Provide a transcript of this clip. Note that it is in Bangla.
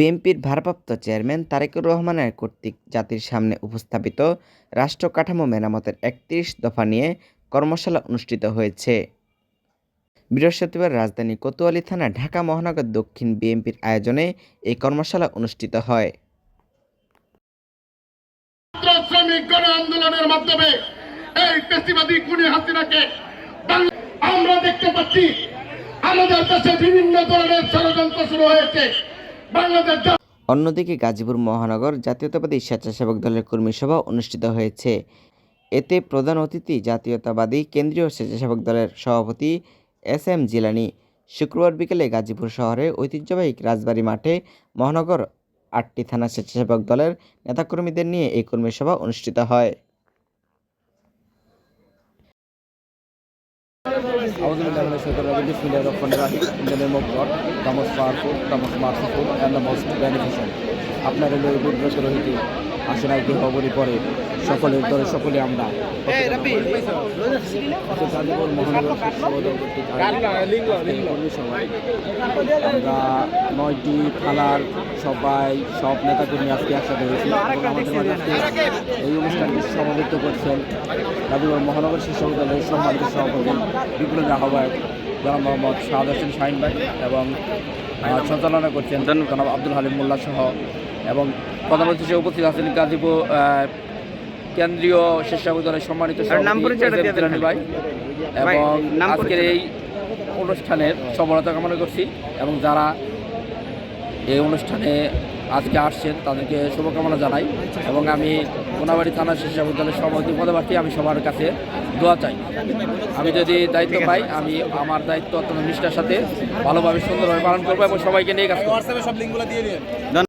বিএনপির ভারপ্রাপ্ত চেয়ারম্যান তারেকুর রহমানের কর্তৃক জাতির সামনে উপস্থাপিত রাষ্ট্র কাঠামো মেরামতের একত্রিশ দফা নিয়ে কর্মশালা অনুষ্ঠিত হয়েছে। বৃহস্পতিবার রাজধানী কোতোয়ালি থানা, ঢাকা মহানগর দক্ষিণ বিএনপির আয়োজনে এই কর্মশালা অনুষ্ঠিত হয়। শ্রমিক গণ আন্দোলনের মাধ্যমে এই পেশিবাদী হাসিনাকে আমরা দেখতে পাচ্ছি, আমাদের দেশে বিভিন্ন ধরনের ষড়যন্ত্র শুরু হয়েছে। অন্যদিকে গাজীপুর মহানগর জাতীয়তাবাদী স্বেচ্ছাসেবক দলের কর্মী সভা অনুষ্ঠিত হয়েছে। এতে প্রধান অতিথি জাতীয়তাবাদী কেন্দ্রীয় স্বেচ্ছাসেবক দলের সভাপতি এস এম জিলানি। শুক্রবার বিকেলে গাজীপুর শহরে ঐতিহ্যবাহী রাজবাড়ী মাঠে মহানগর আটটি থানা স্বেচ্ছাসেবক দলের নেতাকর্মীদের নিয়ে এই কর্মী সভা অনুষ্ঠিত হয়। Auzubillahi Shaitan Rajim, Bismillah Rahman Rahim, in the name of God, the most powerful, the most merciful, and the most beneficial. আপনার হলো এই বুদ্ধ রহিত আসে নাই কেহ বলি পরে সকলের দলে সকলে আমরা। আমরা নয়টি থানার সবাই সব নেতাকর্মী আজকে একসাথে হয়েছি। আমাদের মাঝে এই অনুষ্ঠানটি সমাবেত করছেন গাজীপুর মহানগর শিশু দলের সম্মানিত সভাপতি বিপ্লব আহ্বায়ক জনাব মোহাম্মদ শাহাদ হোসেন শাহিন ভাই এবং সঞ্চালনা করছেন জনাব আব্দুল হালিম মোল্লা সহ এবং প্রধানমন্ত্রী হিসেবে উপস্থিত আছেন গাজীপুর কেন্দ্রীয় স্বেচ্ছাসেবক দলের সম্মানিত ভাই। এবং আজকের এই অনুষ্ঠানের সফলতা কামনা করছি এবং যারা এই অনুষ্ঠানে আজকে আসছেন তাদেরকে শুভকামনা জানাই এবং আমি কোনাবাড়ি থানা স্বেচ্ছাসেবক দলের সভাপতি পদপ্রার্থী আমি সবার কাছে দোয়া চাই। আমি যদি দায়িত্ব পাই আমি আমার দায়িত্ব অত্যন্ত নিষ্ঠার সাথে ভালোভাবে সুন্দরভাবে পালন করব এবং সবাইকে নিয়ে কাজ করব।